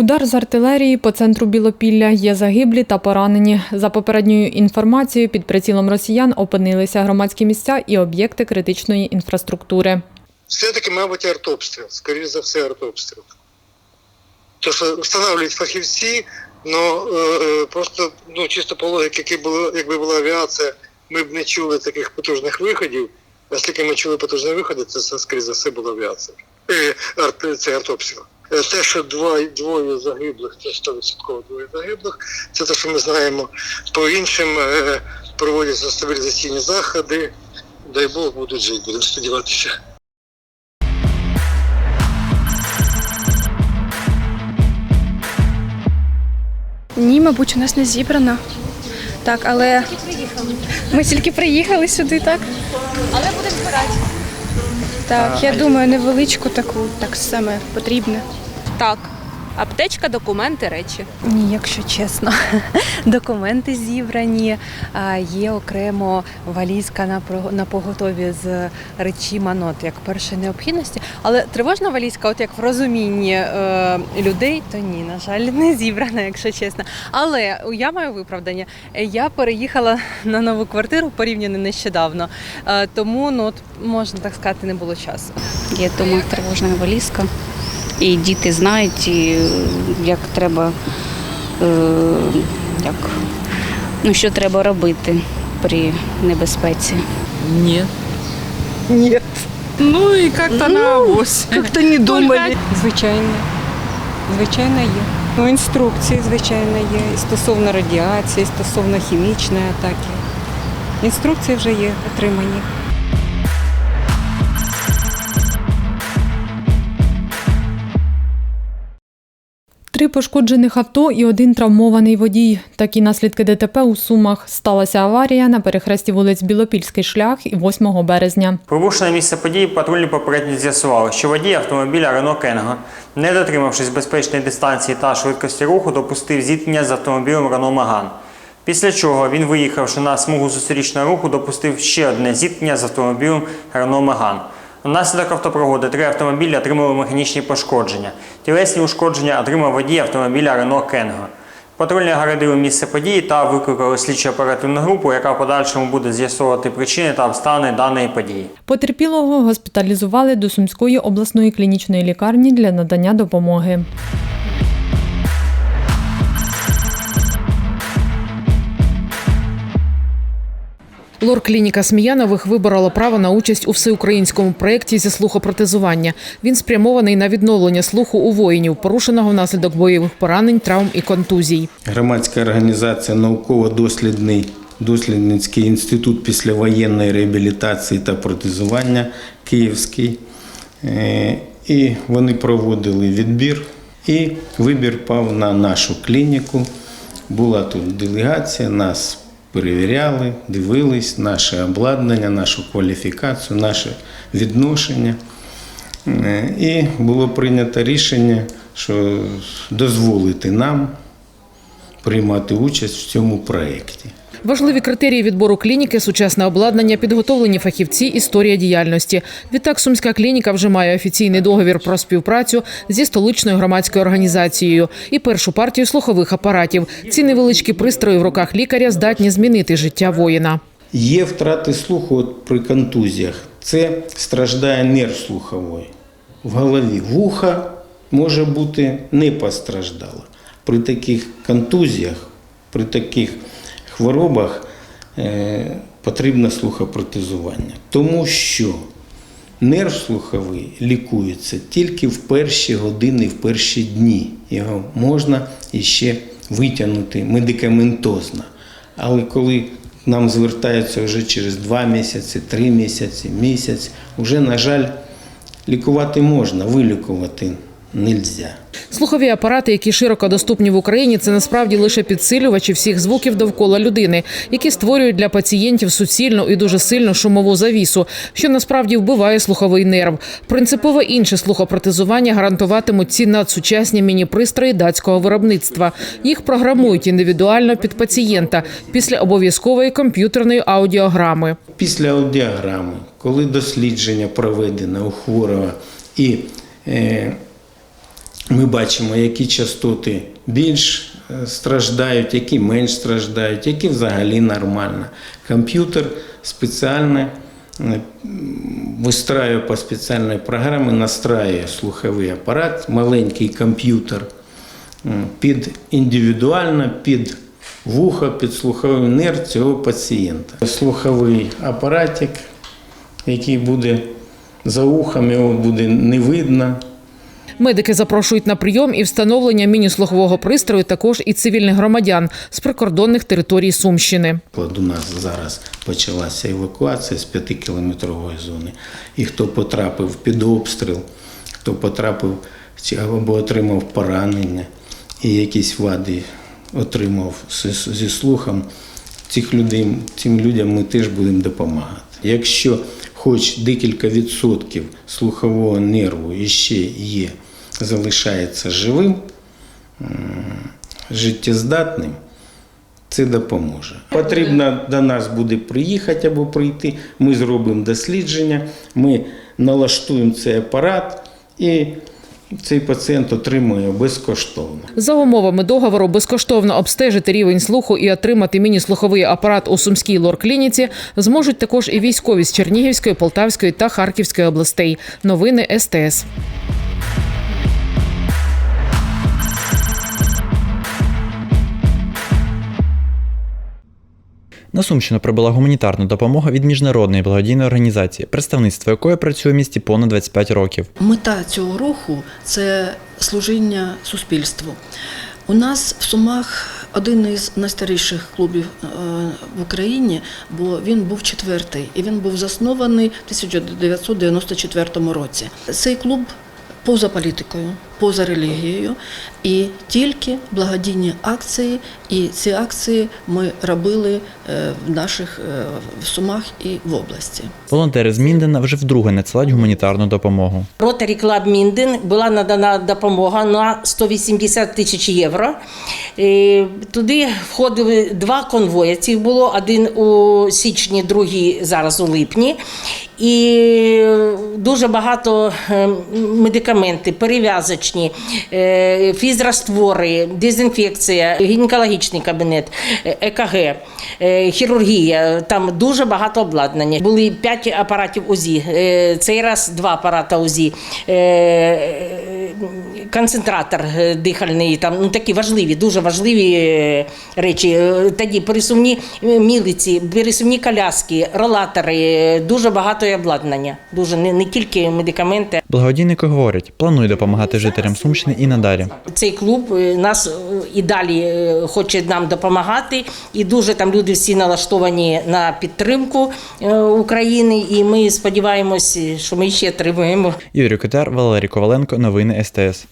Удар з артилерії по центру Білопілля є загиблі та поранені. За попередньою інформацією, під прицілом росіян опинилися громадські місця і об'єкти критичної інфраструктури. Все-таки, мабуть, артобстріл. Скоріше за все, артобстріл. То, що встановлюють фахівці, ну е, просто ну, чисто по логіки, якби була, якби була авіація, ми б не чули таких потужних виходів. Оскільки ми чули потужні виходи, це скоріше за все, була авіація. Е, це артобстріл. Е, Те, що двоє, двоє загиблих, це 100% двоє загиблих, це те, що ми знаємо. По іншим е, проводяться стабілізаційні заходи. Дай Бог будуть жити, будемо сподіватися. Ні, мабуть, у нас не зібрано. Так, але ми тільки приїхали сюди, так? Але будемо збирати. Так, я думаю, невеличку таку, так саме потрібне. Так. Аптечка, документи, речі. Ні, якщо чесно, документи зібрані, а, є окремо валізка на на поготові з речима, ну, от як першої необхідності. Але тривожна валізка, от як в розумінні е, людей, то ні, на жаль, не зібрана, якщо чесно. Але я маю виправдання. Я переїхала на нову квартиру порівняно нещодавно, е, тому ну от можна так сказати, не було часу. Є дома тривожна валізка. І діти знають, і, е, як треба, е, як, ну, що треба робити при небезпеці. Нет. Нет. Ну и как-то на авось. Как-то не думали. Звичайно, звичайно є. Ну, інструкції, звичайно, є і стосовно радіації, і стосовно хімічної атаки. Інструкції вже є отримані. Три пошкоджених авто і один травмований водій. Такі наслідки ДТП у Сумах. Сталася аварія на перехресті вулиць Білопільський шлях і 8 березня. Прибувши місце події, патрульні попередньо з'ясували, що водій автомобіля Рено Кенго, не дотримавшись безпечної дистанції та швидкості руху, допустив зіткнення з автомобілем Рено Маган. Після чого він, виїхавши на смугу зустрічного руху, допустив ще одне зіткнення з автомобілем Рено Маган. Внаслідок автопригоди три автомобілі отримали механічні пошкодження. Тілесні ушкодження отримав водій автомобіля Рено Кенго. Патрульні гарадили місце події та викликали слідчо оперативну групу, яка в подальшому буде з'ясовувати причини та обставини даної події. Потерпілого госпіталізували до Сумської обласної клінічної лікарні для надання допомоги. Лор-клініка Сміянових виборола право на участь у всеукраїнському проєкті зі слухопротезування. Він спрямований на відновлення слуху у воїнів, порушеного внаслідок бойових поранень, травм і контузій. Громадська організація науково-дослідний дослідницький інститут післявоєнної реабілітації та протезування Київський. Е, І вони проводили відбір, і вибір пав на нашу клініку. Була тут делегація, нас перевіряли, дивились наше обладнання, нашу кваліфікацію, наше відношення. Е, І було прийнято рішення, що дозволити нам приймати участь в цьому проєкті. Важливі критерії відбору клініки, сучасне обладнання, підготовлені фахівці, історія діяльності. Відтак Сумська клініка вже має офіційний договір про співпрацю зі столичною громадською організацією і першу партію слухових апаратів. Ці невеличкі пристрої в руках лікаря здатні змінити життя воїна. Є втрати слуху при контузіях. Це страждає нерв слуховий. В голові вуха може бути не постраждало. При таких контузіях, при таких хворобах е, потрібно слухопротезування. Тому що нерв слуховий лікується тільки в перші години, в перші дні. Його можна іще витягнути медикаментозно. Але коли нам звертаються вже через два місяці, три місяці, місяць, вже, на жаль, лікувати можна, вилікувати нельзя. Слухові апарати, які широко доступні в Україні, це насправді лише підсилювачі всіх звуків довкола людини, які створюють для пацієнтів суцільну і дуже сильну шумову завісу, що насправді вбиває слуховий нерв. Принципово інше слухопротезування гарантуватимуть ці надсучасні міні-пристрої датського виробництва. Їх програмують індивідуально під пацієнта після обов'язкової комп'ютерної аудіограми. Після аудіограми, коли дослідження проведено у хворого і е, ми бачимо, які частоти більш е, страждають, які менш страждають, які взагалі нормально. Комп'ютер спеціально е, вистраює по спеціальній програмі, настраює слуховий апарат, маленький комп'ютер під індивідуально під вухо, під слуховий нерв цього пацієнта. Слуховий апаратик, який буде за ухом, його буде не видно. Медики запрошують на прийом і встановлення міні-слухового пристрою також і цивільних громадян з прикордонних територій Сумщини. У нас зараз почалася евакуація з 5-кілометрової зони. І хто потрапив під обстріл, хто потрапив або отримав поранення і якісь вади отримав зі- слухом, цих людей, цим людям ми теж будемо допомагати. Якщо хоч декілька відсотків слухового нерву іще є, залишається живим, життєздатним, це допоможе. Потрібно до нас буде приїхати або прийти. Ми зробимо дослідження, ми налаштуємо цей апарат і цей пацієнт отримує безкоштовно. За умовами договору безкоштовно обстежити рівень слуху і отримати міні-слуховий апарат у Сумській лор-клініці зможуть також і військові з Чернігівської, Полтавської та Харківської областей. Новини СТС. На Сумщину прибула гуманітарна допомога від міжнародної благодійної організації, представництво якої працює в місті понад 25 років. Мета цього руху це служіння суспільству. У нас в Сумах один із найстаріших клубів е, в Україні, бо він був четвертий, і він був заснований в 1994 році. Цей клуб поза політикою, поза релігією, і тільки благодійні акції. І ці акції ми робили е, в наших е, в Сумах і в області. Волонтери з Міндена вже вдруге надсилають гуманітарну допомогу. Ротарі Клаб Мінден була надана допомога на 180 тисяч євро. Е, Туди входили два конвої. Цих було один у січні, другий зараз у липні. І дуже багато медикаменти, перев'язочні, е, фізраствори, дезінфекція, гінекологічний кабінет, е, ЕКГ, е, хірургія. Там дуже багато обладнання. Були п'ять апаратів УЗІ. е, Цей раз два апарата УЗІ. е, Концентратор е, дихальний, там ну такі важливі, дуже важливі е, речі. Е, Тоді пересувні е, мілиці, пересувні коляски, ролатори, е, дуже багато обладнання. Дуже не, не тільки медикаменти. Благодійники говорять, планують допомагати жителям Сумщини і надалі. Цей клуб е, нас е, і далі е, хоче нам допомагати, і дуже там люди всі налаштовані на підтримку України. І ми сподіваємось, що ми ще отримаємо Юрій Котяр, Валерій Коваленко, новини СТС.